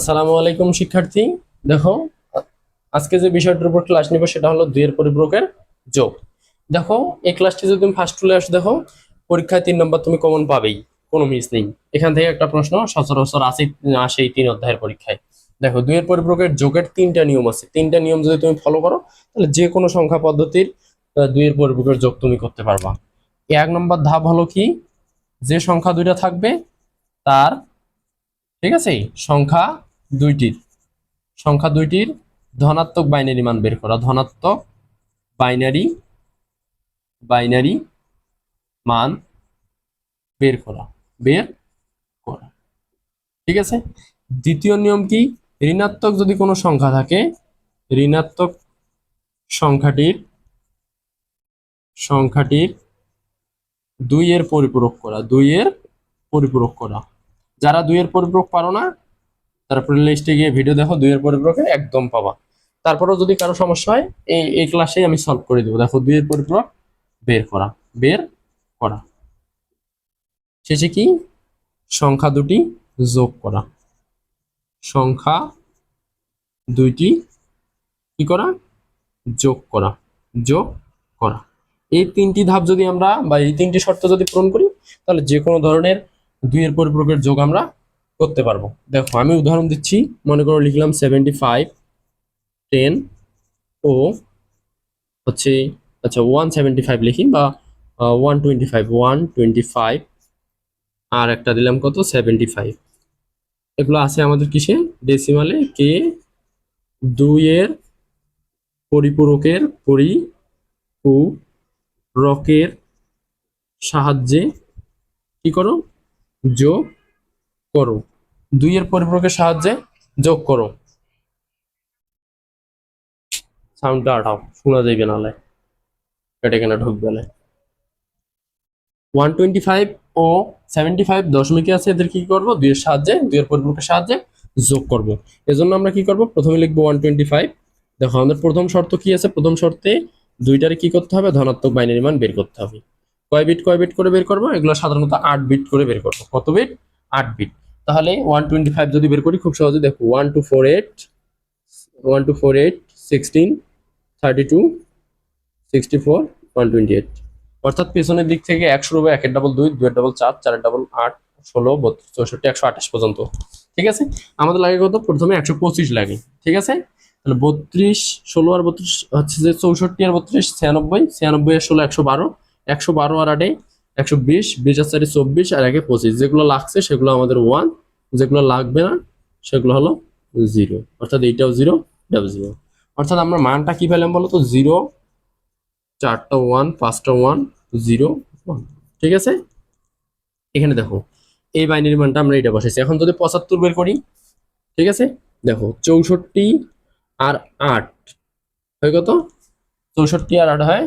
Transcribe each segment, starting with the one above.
আসসালামু আলাইকুম, শিক্ষার্থী। দেখো, আজকে যে বিষয়টির উপর ক্লাস নিব সেটা হলো দুইয়ের পরিপূরকের যোগ। দেখো, এই ক্লাসটি যদি তুমি ফার্স্ট চলে আসো, দেখো, পরীক্ষায় তিন নম্বর তুমি কমন পাবেই, কোনো মিস নেই। এখান থেকে একটা প্রশ্ন, সচরাচর আসে আসে তিন অধ্যায়ের পরীক্ষায়। দেখো, দুইয়ের পরিপূরকের যোগের তিনটা নিয়ম আছে। তিনটা নিয়ম যদি তুমি ফলো করো, তাহলে যে কোনো সংখ্যা পদ্ধতির দুইয়ের পরিপূরকের যোগ তুমি করতে পারবা। এক নম্বর ধাপ হলো কি? যে সংখ্যা দুইটা থাকবে, তার, ঠিক আছে? সংখ্যা দুইটির। সংখ্যা দুইটির, ধনাত্মক বাইনারি মান বের করা। ধনাত্মক বাইনারি বাইনারি মান বের করা। বের করা। ঠিক আছে? দ্বিতীয় নিয়ম কি? ঋণাত্মক যদি কোনো সংখ্যা থাকে, ঋণাত্মক সংখ্যাটির সংখ্যাটির দুইয়ের পরিপূরক করা। দুইয়ের পরিপূরক করা। যারা দুইয়ের পরিপূরক পারো না তারপরে লিস্টে গিয়ে ভিডিও দেখো, দুইয়ের পরিপূরকে একদম পাবা। তারপরেও যদি কারও সমস্যা হয়, এই এই ক্লাসেই আমি সলভ করে দেবো। দেখো, দুইয়ের পরিপূরক বের করা বের করা। শেষে কি? সংখ্যা দুটি যোগ করা। সংখ্যা দুইটি কি করা? যোগ করা যোগ করা। এই তিনটি ধাপ যদি আমরা, বা এই তিনটি শর্ত যদি পূরণ করি, তাহলে যে কোনো ধরনের দুইয়ের পরিপূরকের যোগ আমরা করতে পারব। দেখো, আমি উদাহরণ দিচ্ছি, মনে করো লিখলাম সেভেন্টি ফাইভ টেন ও হচ্ছে আচ্ছা ওয়ান সেভেন্টি ফাইভ লিখি বা one twenty five one twenty five আর একটা দিলাম কত? সেভেন্টি ফাইভ এগুলো আছে আমাদের কিসে? ডেসিমালে কে দুইয়ের পরিপূরকের পরি ও রকের সাহায্যে কি করো? যোগ করো। দুইয়ের পরিপূরকের সাহায্যে যোগ করো। সাউন্ডটা আটাও, শোনা যাইবে নাহলে কেটে কেনা ঢুকবে না? ওয়ান টোয়েন্টি ফাইভ ও সেভেন্টি ফাইভ দশমিকে আছে, এদের কি করব? দুইয়ের সাহায্যে দুইয়ের পরিপূরকের সাহায্যে যোগ করব। এজন্য আমরা কি করব? প্রথমে লিখব ওয়ান টোয়েন্টি ফাইভ দেখো, আমাদের প্রথম শর্ত কি আছে? প্রথম শর্তে দুইটারে কি করতে হবে? ধনাত্মক বাইনারি মান বের করতে হবে। কয় বিট কয় বিট করে বের করব? এগুলো সাধারণত আট বিট করে বের করব। কত বিট আট বিট তাহলে ওয়ান টোয়েন্টি ফাইভ যদি বের করি, খুব সহজে দেখো one two four eight one two four eight sixteen thirty two sixty four one twenty eight অর্থাৎ পেছনের দিক থেকে একশো রুপে একের ডাবল দুই, দুয়ের ডাবল চার, চারের ডাবল আট, ষোলো, বত্রিশ, চৌষট্টি, একশো আঠাশ পর্যন্ত। ঠিক আছে? আমাদের লাগে কত? প্রথমে একশো পঁচিশ লাগে। ঠিক আছে? তাহলে বত্রিশ, ষোলো আর বত্রিশ হচ্ছে যে চৌষট্টি আর বত্রিশ, ছিয়ানব্বই ছিয়ানব্বই আর ষোলো একশো বারো একশো বারো আর আটে একশো বিশ বিশ আর চারি চব্বিশ, আর একে পঁচিশ। যেগুলো লাগছে সেগুলো আমাদের ওয়ান যেগুলো লাগবে না, সেগুলো হলো জিরো অর্থাৎ এইটাও জিরো এটাও জিরো অর্থাৎ আমরা মানটা কি পেলাম বলো তো জিরো চারটা ওয়ান পাঁচটা ওয়ান জিরো ওয়ান ঠিক আছে? এখানে দেখো, এই বাইনারি মানটা আমরা এটা বসাইছি। এখন যদি পঁচাত্তর বের করি, ঠিক আছে? দেখো, চৌষট্টি আর আট, হয় কত চৌষট্টি আর আট হয়,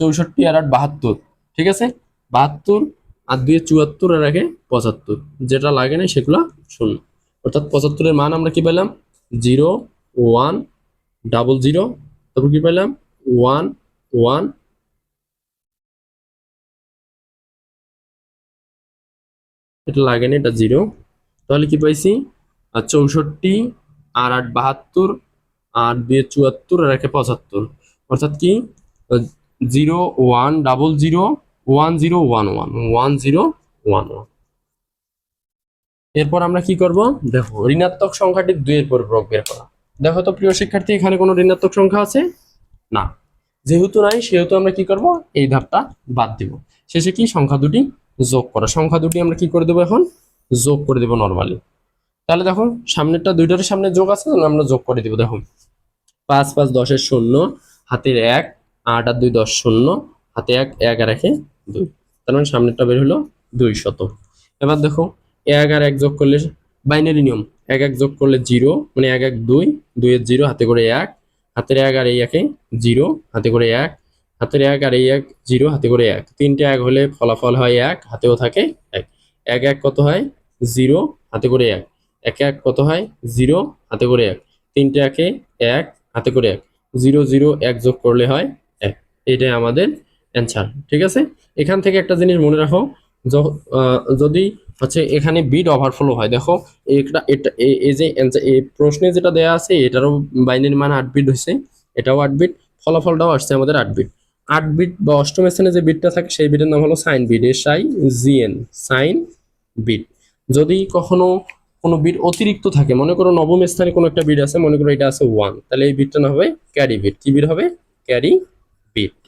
চৌষট্টি আর আট বাহাত্তর। ঠিক আছে? বাহাত্তর আর দুই চুয়াত্তর আর একে পঁচাত্তর। যেটা লাগে না সেগুলো শূন্য। অর্থাৎ পঁচাত্তরের মান আমরা কি পেলাম? Zero, one, double zero. তারপর কি পেলাম? One one. এটা লাগে না এটা জিরো। তাহলে কি পাইছি? আর চৌষট্টি, আর আট বাহাত্তর, আর দুই চুয়াত্তর আর একে পঁচাত্তর। অর্থাৎ কি? Zero, one, double zero one zero one one one zero one one এরপর আমরা কি করব? দেখো, ঋণাত্মক সংখ্যাটির দুইয়ের পরিপূরক বের করা। দেখো তো, প্রিয় শিক্ষার্থী, এখানে কোনো ঋণাত্মক সংখ্যা আছে? না। যেহেতু নাই, সেহেতু আমরা কি করব? এই ধাপটা বাদ দিব। শেষে কি? সংখ্যা দুটি যোগ করা। সংখ্যা দুটি আমরা কি করে দেবো এখন? যোগ করে দেবো নর্মালি তাহলে দেখো, সামনেরটা দুইটার সামনে যোগ আছে, তাহলে আমরা যোগ করে দিব। দেখো, পাঁচ পাঁচ দশের শূন্য, হাতের এক, আট আর দুই দশ শূন্য, হাতে এক এক একে দুই। তার মানে সামনেরটা বের হলো দুই শত এবার দেখো, এক আর এক যোগ করলে বাইনারি নিয়ম। এক এক যোগ করলে জিরো মানে এক এক দুই দুইয়ের জিরো, হাতে করে এক। হাতের এক আর এই একে জিরো, হাতে করে এক। হাতের এক আর এই এক জিরো, হাতে করে এক। তিনটে এক হলে ফলাফল হয় এক, হাতেও থাকে এক। এক এক কত হয়? জিরো, হাতে করে এক। এক এক কত হয়? জিরো, হাতে করে এক। তিনটে একে এক, হাতে করে এক। জিরো জিরো, এক যোগ করলে হয় এক। এটাই আমাদের অ্যান্সার ঠিক আছে? এখান থেকে একটা জিনিস মনে রাখো যদি হচ্ছে এখানে বিট ওভারফ্লো হয়, দেখো, এটা এটা এই যে প্রশ্নে যেটা দেয়া আছে, এটারও বাইনারি মান আট বিট হয়েছে এটাও আট বিট ফলাফলটাও আসছে আমাদের আট বিট আট বিট বা অষ্টম স্থানে যে বিটটা থাকে, সেই বিটের নাম হলো sign bit S I G N sign bit যদি কখনো কোনো বিট অতিরিক্ত থাকে, মনে করো নবম স্থানে কোনো একটা বিট আছে, মনে করো এটা আছে ওয়ান তাহলে এই বিটটা না হবে ক্যারি বিট কি বিট হবে? ক্যারি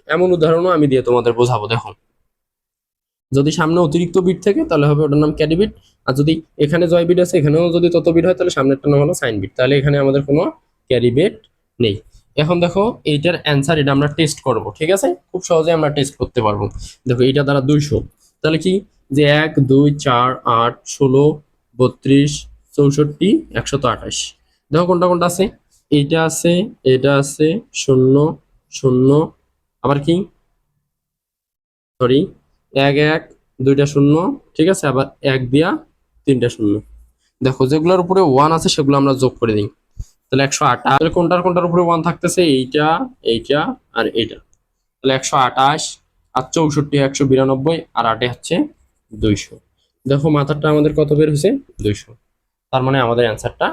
এমন উদাহরণও আমি দিয়ে তোমাদের বোঝাবো দেখো যদি সামনে অতিরিক্ত বিট থাকে, তাহলে হবে ওটার নাম ক্যারি বিট। আর যদি এখানে জয় বিট আছে, এখানেও যদি তত বিট হয়, তাহলে সামনেরটার নাম হলো সাইন বিট। তাহলে এখানে আমাদের কোনো ক্যারি বিট নেই। এখন দেখো, এইটার অ্যান্সার, এটা আমরা টেস্ট করব, ঠিক আছে? খুব সহজে আমরা টেস্ট করতে পারব। দেখো এটা দ্বারা দুইশো। তাহলে কি? যে এক, দুই, চার, আট, ষোলো, বত্রিশ, চৌষট্টি, একশত আঠাশ। দেখো কোনটা কোনটা আছে? এইটা আছে, এটা আছে, শূন্য শূন্য আবার কি? সরি এক এক, দুইটা শূন্য, ঠিক আছে? আবার এক দিয়া তিনটা শূন্য। দেখো, যেগুলোর উপরে ওয়ান আছে, সেগুলো আমরা যোগ করে দিই। তাহলে একশো আঠাশ। কোনটার কোনটার উপরে ওয়ান থাকতেছে? এইটা এইটা আর এইটা। তাহলে একশো আঠাশ আর চৌষট্টি, একশো বিরানব্বই আর আটে হচ্ছে দুইশো। দেখো, মাথাটা আমাদের কত বের হয়েছে? দুইশো। তার মানে আমাদের অ্যান্সারটা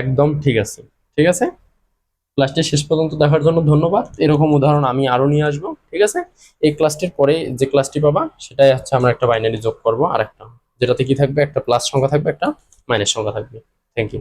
একদম ঠিক আছে। ঠিক আছে? ক্লাসটি শেষ পর্যন্ত দেখার জন্য ধন্যবাদ। এরকম উদাহরণ আমি আরও নিয়ে আসব, ঠিক আছে? এই ক্লাসটির পরে যে ক্লাসটি পাবা, সেটাই হচ্ছে আমরা একটা বাইনারি যোগ করব আর একটা যেটাতে কি থাকবে? একটা প্লাস সংখ্যা থাকবে, একটা মাইনাস সংখ্যা থাকবে। Thank you